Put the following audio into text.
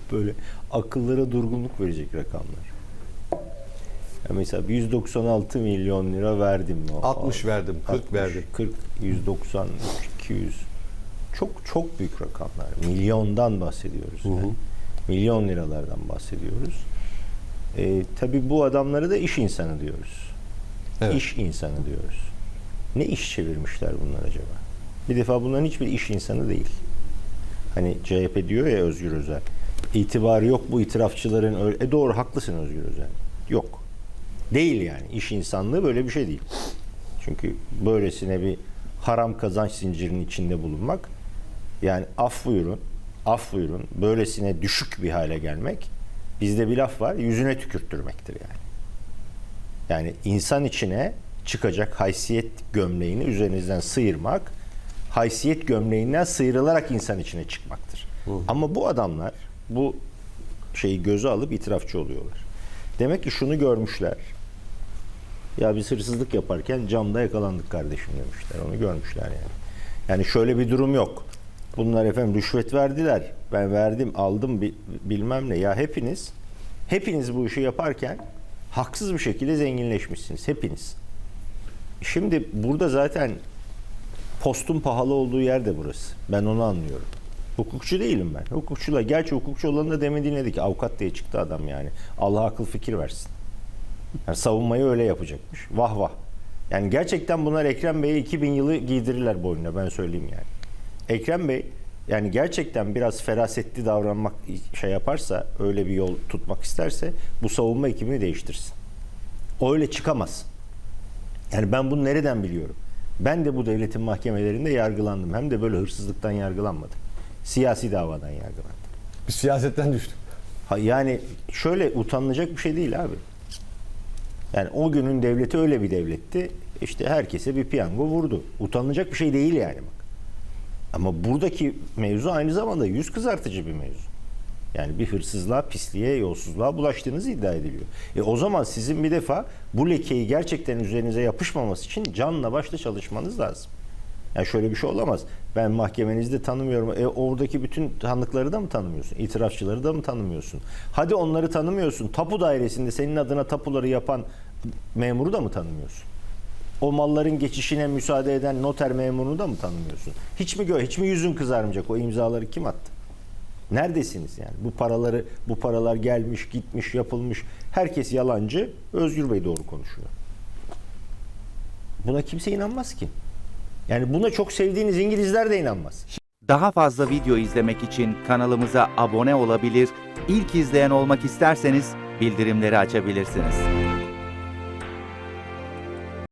Böyle akıllara durgunluk verecek rakamlar. Ya mesela 196 milyon lira verdim mi? 60 verdim, 40 verdim. 40, 190, 200. Çok çok büyük rakamlar. Milyondan bahsediyoruz. yani. Milyon liralardan bahsediyoruz. Ee, tabii bu adamlara da iş insanı diyoruz. Evet. İş insanı diyoruz. Ne iş çevirmişler bunlar acaba? Bir defa bunların hiçbir iş insanı değil. Hani CHP diyor ya Özgür Özel. İtibarı yok bu itirafçıların. Öyle. E doğru haklısın Özgür Özel. Yok. Değil yani. İş insanlığı böyle bir şey değil. Çünkü böylesine bir haram kazanç zincirinin içinde bulunmak yani af buyurun, af buyurun böylesine düşük bir hale gelmek bizde bir laf var yüzüne tükürttürmektir yani. Yani insan içine çıkacak haysiyet gömleğini üzerinizden sıyırmak, haysiyet gömleğinden sıyrılarak insan içine çıkmaktır. Ama bu adamlar bu şeyi göze alıp itirafçı oluyorlar. Demek ki şunu görmüşler. Ya biz hırsızlık yaparken camda yakalandık kardeşim demişler. Onu görmüşler yani. Yani şöyle bir durum yok. Bunlar efendim rüşvet verdiler. Ben verdim, aldım bi- bilmem ne. Ya hepiniz hepiniz bu işi yaparken haksız bir şekilde zenginleşmişsiniz hepiniz. Şimdi burada zaten postun pahalı olduğu yer de burası. Ben onu anlıyorum. Hukukçu değilim ben. Hukukçular. Gerçi hukukçu olanı da demin dinledik. Avukat diye çıktı adam yani. Allah akıl fikir versin. Yani savunmayı öyle yapacakmış. Vah vah. Yani gerçekten bunlar Ekrem Bey'e 2000 yılı giydirirler boynuna ben söyleyeyim yani. Ekrem Bey yani gerçekten biraz ferasetli davranmak şey yaparsa, öyle bir yol tutmak isterse bu savunma ekibini değiştirsin. O öyle çıkamaz. Yani ben bunu nereden biliyorum? Ben de bu devletin mahkemelerinde yargılandım. Hem de böyle hırsızlıktan yargılanmadım. Siyasi davadan yargılandım. Biz siyasetten düştük. Ha, yani şöyle utanılacak bir şey değil abi. Yani o günün devleti öyle bir devletti. İşte herkese bir piyango vurdu. Utanılacak bir şey değil yani bak. Ama buradaki mevzu aynı zamanda yüz kızartıcı bir mevzu. Yani bir hırsızlığa, pisliğe, yolsuzluğa bulaştığınız iddia ediliyor. E o zaman sizin bir defa bu lekeyi gerçekten üzerinize yapışmaması için canla başla çalışmanız lazım. Yani şöyle bir şey olamaz. Ben mahkemenizde tanımıyorum. E oradaki bütün tanıkları da mı tanımıyorsun? İtirafçıları da mı tanımıyorsun? Hadi onları tanımıyorsun. Tapu dairesinde senin adına tapuları yapan memuru da mı tanımıyorsun? O malların geçişine müsaade eden noter memurunu da mı tanımıyorsun? Hiç mi gör, hiç mi yüzün kızarmayacak? O imzaları kim attı? Neredesiniz yani? Bu paraları, bu paralar gelmiş, gitmiş, yapılmış. Herkes yalancı. Özgür Bey doğru konuşuyor. Buna kimse inanmaz ki. Yani buna çok sevdiğiniz İngilizler de inanmaz. Daha fazla video izlemek için kanalımıza abone olabilir, ilk izleyen olmak isterseniz bildirimleri açabilirsiniz.